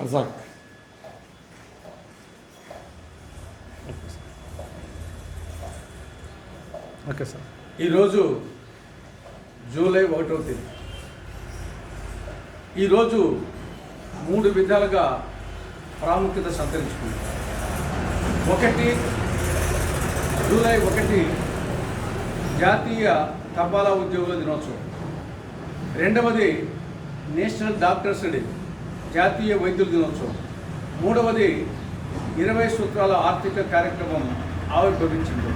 Razak okay sir ఈరోజు July ఒకటవ తేదీ. ఈరోజు మూడు విధాలుగా ప్రాముఖ్యత సంతరించుకుంది. ఒకటి జూలై ఒకటి జాతీయ తపాలా ఉద్యోగుల దినోత్సవం. రెండవది నేషనల్ డాక్టర్స్ డే. జాతీయ వైద్యుల దినోత్సవం. మూడవది ఇరవై సూత్రాల ఆర్థిక కార్యక్రమం ఆవిర్భవించింది.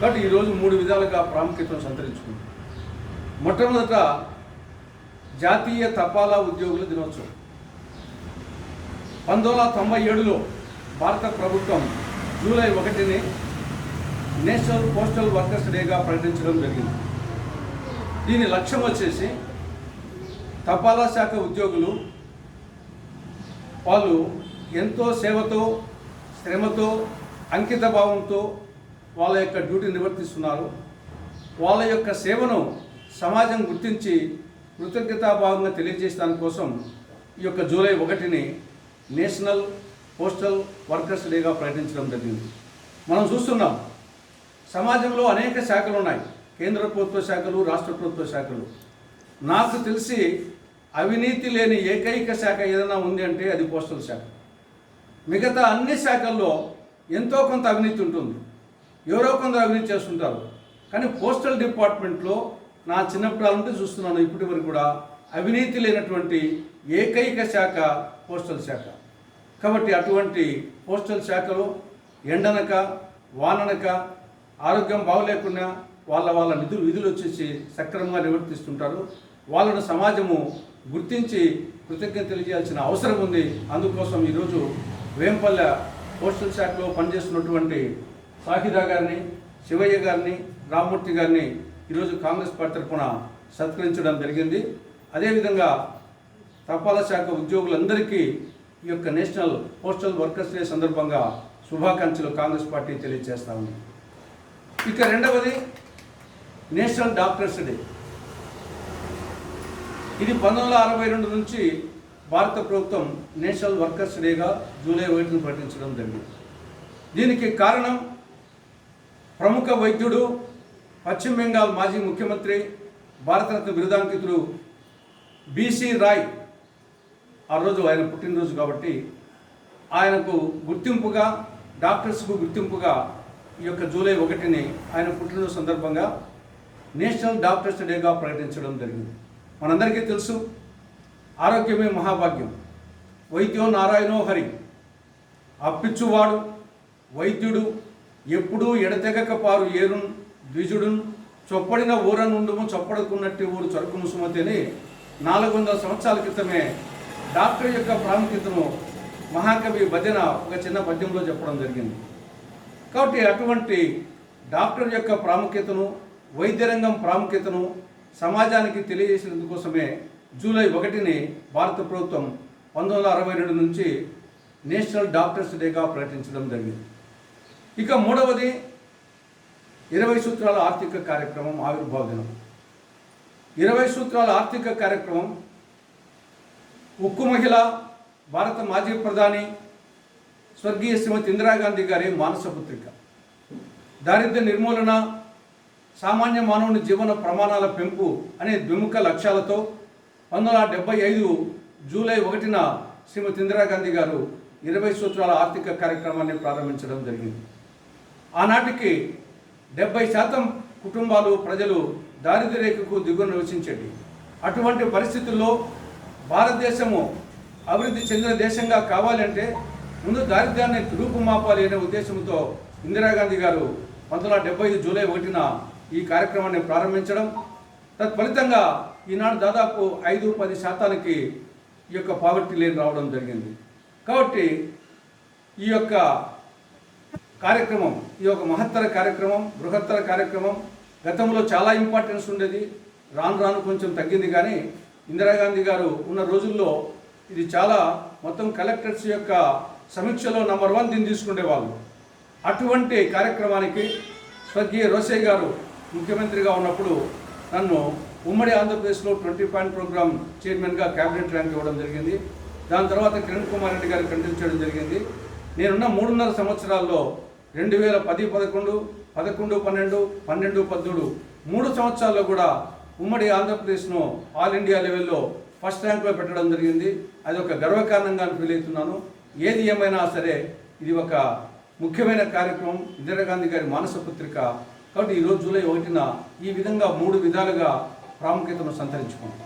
కాబట్టి ఈరోజు మూడు విధాలుగా ప్రాముఖ్యతను సంతరించుకుంది. మొట్టమొదట జాతీయ తపాలా ఉద్యోగుల దినోత్సవం. పంతొమ్మిది వందల తొంభై ఏడులో భారత ప్రభుత్వం జూలై ఒకటిని నేషనల్ పోస్టల్ వర్కర్స్ డేగా ప్రకటించడం జరిగింది. దీని లక్ష్యం వచ్చేసి తపాలా శాఖ ఉద్యోగులు వాళ్ళు ఎంతో సేవతో శ్రమతో అంకిత భావంతో వాళ్ళ యొక్క డ్యూటీ నిర్వర్తిస్తున్నారు. వాళ్ళ యొక్క సేవను సమాజం గుర్తించి కృతజ్ఞతాభావంగా తెలియజేసే దానికోసం ఈ యొక్క జూలై ఒకటిని నేషనల్ పోస్టల్ వర్కర్స్ డేగా ప్రకటించడం జరిగింది. మనం చూస్తున్నాం సమాజంలో అనేక శాఖలు ఉన్నాయి. కేంద్ర ప్రభుత్వ శాఖలు రాష్ట్ర ప్రభుత్వ శాఖలు. నాకు తెలిసి అవినీతి లేని ఏకైక శాఖ ఏదైనా ఉంది అంటే అది పోస్టల్ శాఖ. మిగతా అన్ని శాఖల్లో ఎంతో కొంత అవినీతి ఉంటుంది. ఎవరో కొందరు అవినీతి చేస్తుంటారు. కానీ పోస్టల్ డిపార్ట్మెంట్లో నా చిన్నప్పుడు నుండి చూస్తున్నాను. ఇప్పటి వరకు కూడా అవినీతి లేనటువంటి ఏకైక శాఖ పోస్టల్ శాఖ. కాబట్టి అటువంటి పోస్టల్ శాఖలో ఎండనక వాననక ఆరోగ్యం బాగలేకుండా వాళ్ళ వాళ్ళ నిధులు విధులు వచ్చేసి సక్రమంగా నివర్తిస్తుంటారు వాళ్ళను సమాజము గుర్తించి కృతజ్ఞత తెలియజేయాల్సిన అవసరం ఉంది. అందుకోసం ఈరోజు వేంపల్లె పోస్టల్ శాఖలో పనిచేస్తున్నటువంటి సాహిదా గారిని శివయ్య గారిని రామ్మూర్తి గారిని ఈరోజు కాంగ్రెస్ పార్టీ తరఫున సత్కరించడం జరిగింది. అదేవిధంగా తపాలా శాఖ ఉద్యోగులందరికీ ఈ యొక్క నేషనల్ పోస్టల్ వర్కర్స్ డే సందర్భంగా శుభాకాంక్షలు కాంగ్రెస్ పార్టీ తెలియజేస్తా ఉంది. ఇక రెండవది నేషనల్ డాక్టర్స్ డే. ఇది పంతొమ్మిది అరవై రెండు నుంచి భారత ప్రభుత్వం నేషనల్ వర్కర్స్ డేగా జూలై ఒకటిని ప్రకటించడం జరిగింది. దీనికి కారణం ప్రముఖ వైద్యుడు పశ్చిమ బెంగాల్ మాజీ ముఖ్యమంత్రి భారతరత్న బిరుదాంకితుడు బీసీ రాయ్. ఆ రోజు ఆయన పుట్టినరోజు కాబట్టి ఆయనకు గుర్తింపుగా డాక్టర్స్కు గుర్తింపుగా ఈ యొక్క జూలై ఒకటిని ఆయన పుట్టినరోజు సందర్భంగా నేషనల్ డాక్టర్స్ డేగా ప్రకటించడం జరిగింది. మనందరికీ తెలుసు ఆరోగ్యమే మహాభాగ్యం. వైద్యో నారాయణో హరి. అప్పిచ్చువాడు వైద్యుడు ఎప్పుడూ ఎడతెగక పారు ఏరున్ ద్విజుడున్ చొప్పడిన ఊర నుండుము చొప్పడుకున్నట్టు ఊరు చరుకు ముసుమతిని నాలుగు వందల సంవత్సరాల క్రితమే డాక్టర్ యొక్క ప్రాముఖ్యతను మహాకవి భజన ఒక చిన్న పద్యంలో చెప్పడం జరిగింది. కాబట్టి అటువంటి డాక్టర్ యొక్క ప్రాముఖ్యతను వైద్యరంగం ప్రాముఖ్యతను సమాజానికి తెలియజేసినందుకోసమే జూలై ఒకటిని భారత ప్రభుత్వం పంతొమ్మిది వందల అరవై రెండు నుంచి నేషనల్ డాక్టర్స్ డేగా ప్రకటించడం జరిగింది. ఇక మూడవది ఇరవై సూత్రాల ఆర్థిక కార్యక్రమం ఆవిర్భావ దినం ఇరవై సూత్రాల ఆర్థిక కార్యక్రమం ఉక్కు మహిళ భారత మాజీ ప్రధాని స్వర్గీయ శ్రీమతి ఇందిరాగాంధీ గారి మానస పుత్రిక దారిద్ర్య నిర్మూలన సామాన్య మానవుని జీవన ప్రమాణాల పెంపు అనే ద్విముఖ లక్ష్యాలతో పంతొమ్మిది వందల డెబ్బై ఐదు జూలై ఒకటిన శ్రీమతి ఇందిరాగాంధీ గారు ఇరవై సూత్రాల ఆర్థిక కార్యక్రమాన్ని ప్రారంభించడం జరిగింది. ఆనాటికి డెబ్బై శాతం కుటుంబాలు ప్రజలు దారిద్ర్య రేఖకు దిగువ నివసించేటి. అటువంటి పరిస్థితుల్లో భారతదేశము అభివృద్ధి చెందిన దేశంగా కావాలంటే ముందు దారిద్ర్యాన్ని రూపుమాపాలి అనే ఉద్దేశంతో ఇందిరాగాంధీ గారు పంతొమ్మిది వందల డెబ్బై ఐదు జూలై ఒకటిన ఈ కార్యక్రమాన్ని ప్రారంభించడం తత్ఫలితంగా ఈనాడు దాదాపు ఐదు పది శాతానికి ఈ యొక్క పావర్టీ లేని రావడం జరిగింది. కాబట్టి ఈ యొక్క కార్యక్రమం ఈ యొక్క మహత్తర కార్యక్రమం బృహత్తర కార్యక్రమం గతంలో చాలా ఇంపార్టెన్స్ ఉండేది. రాను రాను కొంచెం తగ్గింది కానీ ఇందిరాగాంధీ గారు ఉన్న రోజుల్లో ఇది చాలా మొత్తం కలెక్టర్స్ యొక్క సమీక్షలో నంబర్ వన్ దీన్ని తీసుకునేవాళ్ళు. అటువంటి కార్యక్రమానికి స్వర్గీయ రోసే గారు ముఖ్యమంత్రిగా ఉన్నప్పుడు నన్ను ఉమ్మడి ఆంధ్రప్రదేశ్లో ట్వంటీ పాయింట్ ప్రోగ్రామ్ చైర్మన్గా క్యాబినెట్ ర్యాంక్ ఇవ్వడం జరిగింది. దాని తర్వాత కిరణ్ కుమార్ రెడ్డి గారు కంటిన్యూ చేయడం జరిగింది. నేనున్న మూడున్నర సంవత్సరాల్లో రెండు వేల పది పదకొండు పదకొండు పన్నెండు పన్నెండు పద్మూడు మూడు సంవత్సరాల్లో కూడా ఉమ్మడి ఆంధ్రప్రదేశ్ను ఆల్ ఇండియా లెవెల్లో ఫస్ట్ ర్యాంక్లో పెట్టడం జరిగింది. అది ఒక గర్వకారణంగా ఫీల్ అవుతున్నాను. ఏది ఏమైనా సరే ఇది ఒక ముఖ్యమైన కార్యక్రమం. ఇందిరాగాంధీ గారి మానస పత్రిక కాబట్టి ఈరోజు జూలై ఒకటిన ఈ విధంగా మూడు విధాలుగా ప్రాముఖ్యతను సంతరించుకుంటాం